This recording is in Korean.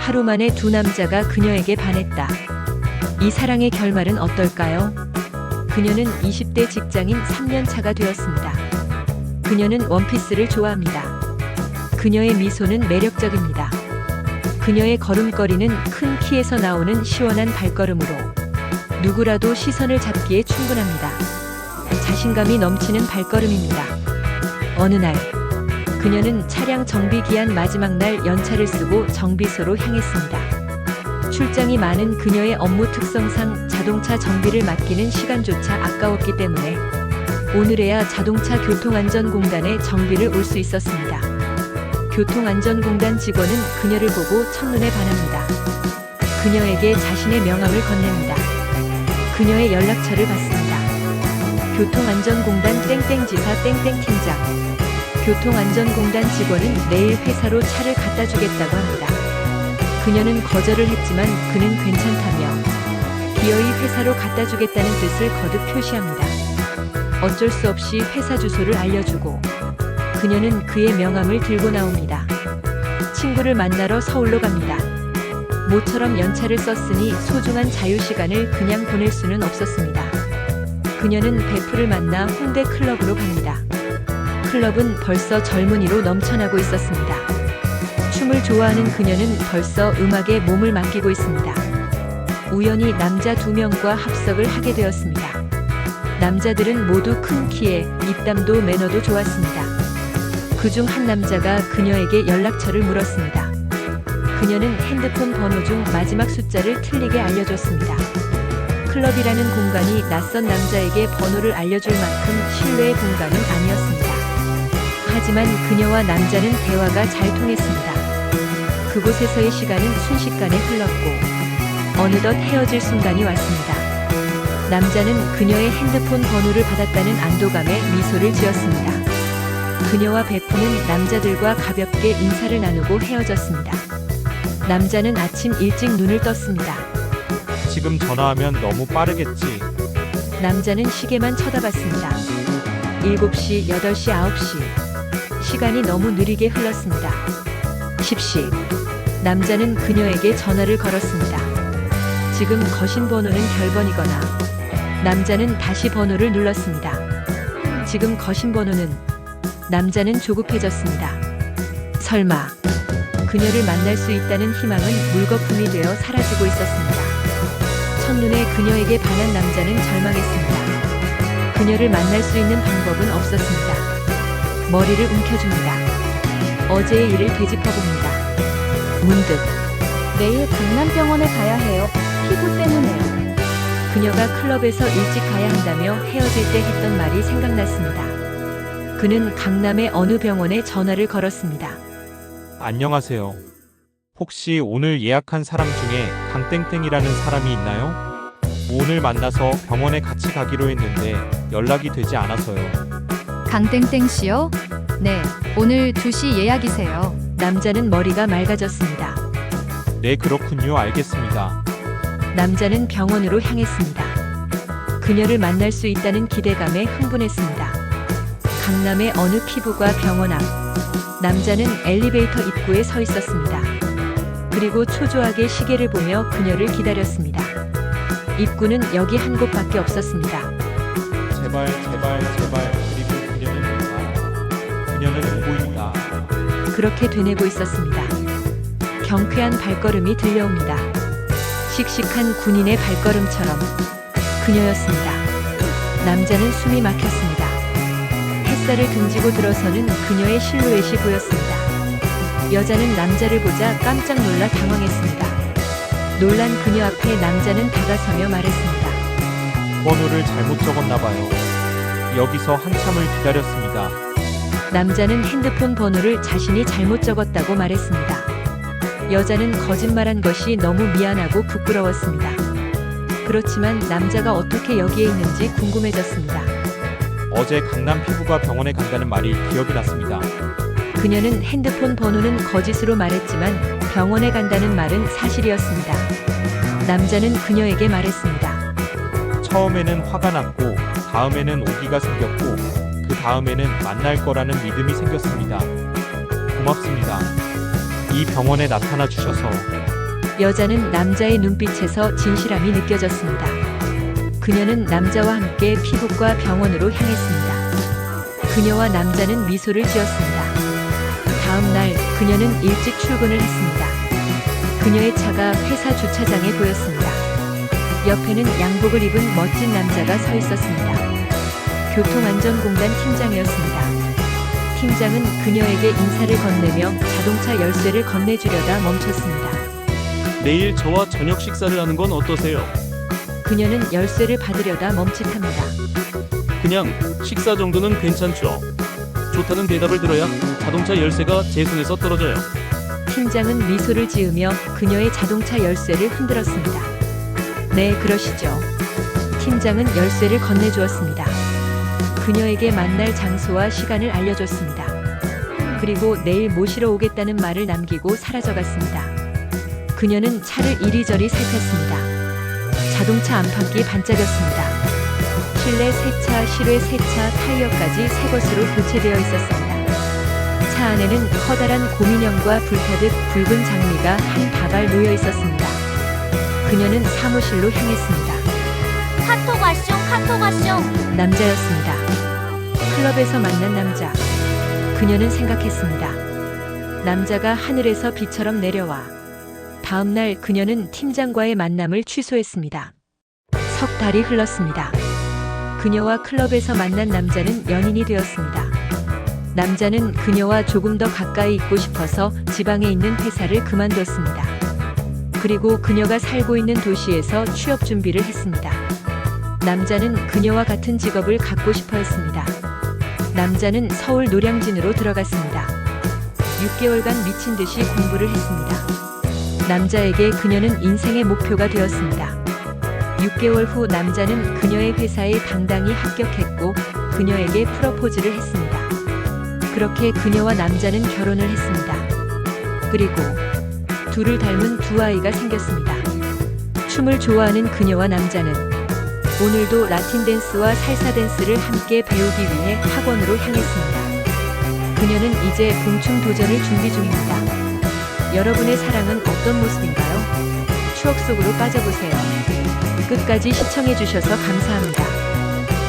하루 만에 두 남자가 그녀에게 반했다. 이 사랑의 결말은 어떨까요? 그녀는 20대 직장인 3년 차가 되었습니다. 그녀는 원피스를 좋아합니다. 그녀의 미소는 매력적입니다. 그녀의 걸음걸이는 큰 키에서 나오는 시원한 발걸음으로 누구라도 시선을 잡기에 충분합니다. 자신감이 넘치는 발걸음입니다. 어느 날, 그녀는 차량 정비 기한 마지막 날 연차를 쓰고 정비소로 향했습니다. 출장이 많은 그녀의 업무 특성상 자동차 정비를 맡기는 시간조차 아까웠기 때문에 오늘에야 자동차 교통안전공단에 정비를 올 수 있었습니다. 교통안전공단 직원은 그녀를 보고 첫눈에 반합니다. 그녀에게 자신의 명함을 건넵니다. 그녀의 연락처를 받습니다. 교통안전공단 땡땡지사 땡땡팀장. 교통안전공단 직원은 내일 회사로 차를 갖다 주겠다고 합니다. 그녀는 거절을 했지만 그는 괜찮다며 기어이 회사로 갖다 주겠다는 뜻을 거듭 표시합니다. 어쩔 수 없이 회사 주소를 알려주고 그녀는 그의 명함을 들고 나옵니다. 친구를 만나러 서울로 갑니다. 모처럼 연차를 썼으니 소중한 자유시간을 그냥 보낼 수는 없었습니다. 그녀는 베프를 만나 홍대 클럽으로 갑니다. 클럽은 벌써 젊은이로 넘쳐나고 있었습니다. 춤을 좋아하는 그녀는 벌써 음악에 몸을 맡기고 있습니다. 우연히 남자 두 명과 합석을 하게 되었습니다. 남자들은 모두 큰 키에 입담도 매너도 좋았습니다. 그중 한 남자가 그녀에게 연락처를 물었습니다. 그녀는 핸드폰 번호 중 마지막 숫자를 틀리게 알려줬습니다. 클럽이라는 공간이 낯선 남자에게 번호를 알려줄 만큼 신뢰의 공간은 아니었습니다. 하지만 그녀와 남자는 대화가 잘 통했습니다. 그곳에서의 시간은 순식간에 흘렀고 어느덧 헤어질 순간이 왔습니다. 남자는 그녀의 핸드폰 번호를 받았다는 안도감에 미소를 지었습니다. 그녀와 베프는 남자들과 가볍게 인사를 나누고 헤어졌습니다. 남자는 아침 일찍 눈을 떴습니다. 지금 전화하면 너무 빠르겠지. 남자는 시계만 쳐다봤습니다. 7시, 8시, 9시. 시간이 너무 느리게 흘렀습니다. 10시. 남자는 그녀에게 전화를 걸었습니다. 지금 거신 번호는 결번이거나 남자는 다시 번호를 눌렀습니다. 지금 거신 번호는 남자는 조급해졌습니다. 설마 그녀를 만날 수 있다는 희망은 물거품이 되어 사라지고 있었습니다. 첫눈에 그녀에게 반한 남자는 절망했습니다. 그녀를 만날 수 있는 방법은 없었습니다. 머리를 움켜줍니다. 어제의 일을 되짚어봅니다. 문득 내일 강남병원에 가야 해요. 피부 때문에요. 그녀가 클럽에서 일찍 가야 한다며 헤어질 때 했던 말이 생각났습니다. 그는 강남의 어느 병원에 전화를 걸었습니다. 안녕하세요. 혹시 오늘 예약한 사람 중에 강땡땡이라는 사람이 있나요? 오늘 만나서 병원에 같이 가기로 했는데 연락이 되지 않아서요. 강땡땡 씨요? 네, 오늘 2시 예약이세요. 남자는 머리가 맑아졌습니다. 네, 그렇군요. 알겠습니다. 남자는 병원으로 향했습니다. 그녀를 만날 수 있다는 기대감에 흥분했습니다. 강남의 어느 피부과 병원 앞. 남자는 엘리베이터 입구에 서 있었습니다. 그리고 초조하게 시계를 보며 그녀를 기다렸습니다. 입구는 여기 한 곳밖에 없었습니다. 제발, 제발, 제발. 그렇게 되뇌고 있었습니다. 경쾌한 발걸음이 들려옵니다. 씩씩한 군인의 발걸음처럼 그녀였습니다. 남자는 숨이 막혔습니다. 햇살을 등지고 들어서는 그녀의 실루엣이 보였습니다. 여자는 남자를 보자 깜짝 놀라 당황했습니다. 놀란 그녀 앞에 남자는 다가서며 말했습니다. 번호를 잘못 적었나 봐요. 여기서 한참을 기다렸습니다. 남자는 핸드폰 번호를 자신이 잘못 적었다고 말했습니다. 여자는 거짓말한 것이 너무 미안하고 부끄러웠습니다. 그렇지만 남자가 어떻게 여기에 있는지 궁금해졌습니다. 어제 강남 피부과 병원에 간다는 말이 기억이 났습니다. 그녀는 핸드폰 번호는 거짓으로 말했지만 병원에 간다는 말은 사실이었습니다. 남자는 그녀에게 말했습니다. 처음에는 화가 났고 다음에는 오기가 생겼고 그 다음에는 만날 거라는 믿음이 생겼습니다. 고맙습니다. 이 병원에 나타나 주셔서 여자는 남자의 눈빛에서 진실함이 느껴졌습니다. 그녀는 남자와 함께 피부과 병원으로 향했습니다. 그녀와 남자는 미소를 지었습니다. 다음 날 그녀는 일찍 출근을 했습니다. 그녀의 차가 회사 주차장에 보였습니다. 옆에는 양복을 입은 멋진 남자가 서 있었습니다. 교통안전공단 팀장이었습니다. 팀장은 그녀에게 인사를 건네며 자동차 열쇠를 건네주려다 멈췄습니다. 내일 저와 저녁 식사를 하는 건 어떠세요? 그녀는 열쇠를 받으려다 멈칫합니다. 그냥 식사 정도는 괜찮죠. 좋다는 대답을 들어야 자동차 열쇠가 제 손에서 떨어져요. 팀장은 미소를 지으며 그녀의 자동차 열쇠를 흔들었습니다. 네, 그러시죠. 팀장은 열쇠를 건네주었습니다. 그녀에게 만날 장소와 시간을 알려줬습니다. 그리고 내일 모시러 오겠다는 말을 남기고 사라져갔습니다. 그녀는 차를 이리저리 살폈습니다. 자동차 안팎이 반짝였습니다. 실내 세차, 실외 세차, 타이어까지 새 것으로 교체되어 있었습니다. 차 안에는 커다란 곰인형과 불타듯 붉은 장미가 한 다발 놓여 있었습니다. 그녀는 사무실로 향했습니다. 카톡 와숑 카톡 와숑 남자였습니다. 클럽에서 만난 남자. 그녀는 생각했습니다. 남자가 하늘에서 비처럼 내려와. 다음 날 그녀는 팀장과의 만남을 취소했습니다. 석 달이 흘렀습니다. 그녀와 클럽에서 만난 남자는 연인이 되었습니다. 남자는 그녀와 조금 더 가까이 있고 싶어서 지방에 있는 회사를 그만뒀습니다. 그리고 그녀가 살고 있는 도시에서 취업 준비를 했습니다. 남자는 그녀와 같은 직업을 갖고 싶어 했습니다. 남자는 서울 노량진으로 들어갔습니다. 6개월간 미친 듯이 공부를 했습니다. 남자에게 그녀는 인생의 목표가 되었습니다. 6개월 후 남자는 그녀의 회사에 당당히 합격했고 그녀에게 프러포즈를 했습니다. 그렇게 그녀와 남자는 결혼을 했습니다. 그리고 둘을 닮은 두 아이가 생겼습니다. 춤을 좋아하는 그녀와 남자는 오늘도 라틴 댄스와 살사 댄스를 함께 배우기 위해 학원으로 향했습니다. 그녀는 이제 봉춤 도전을 준비 중입니다. 여러분의 사랑은 어떤 모습인가요? 추억 속으로 빠져보세요. 끝까지 시청해주셔서 감사합니다.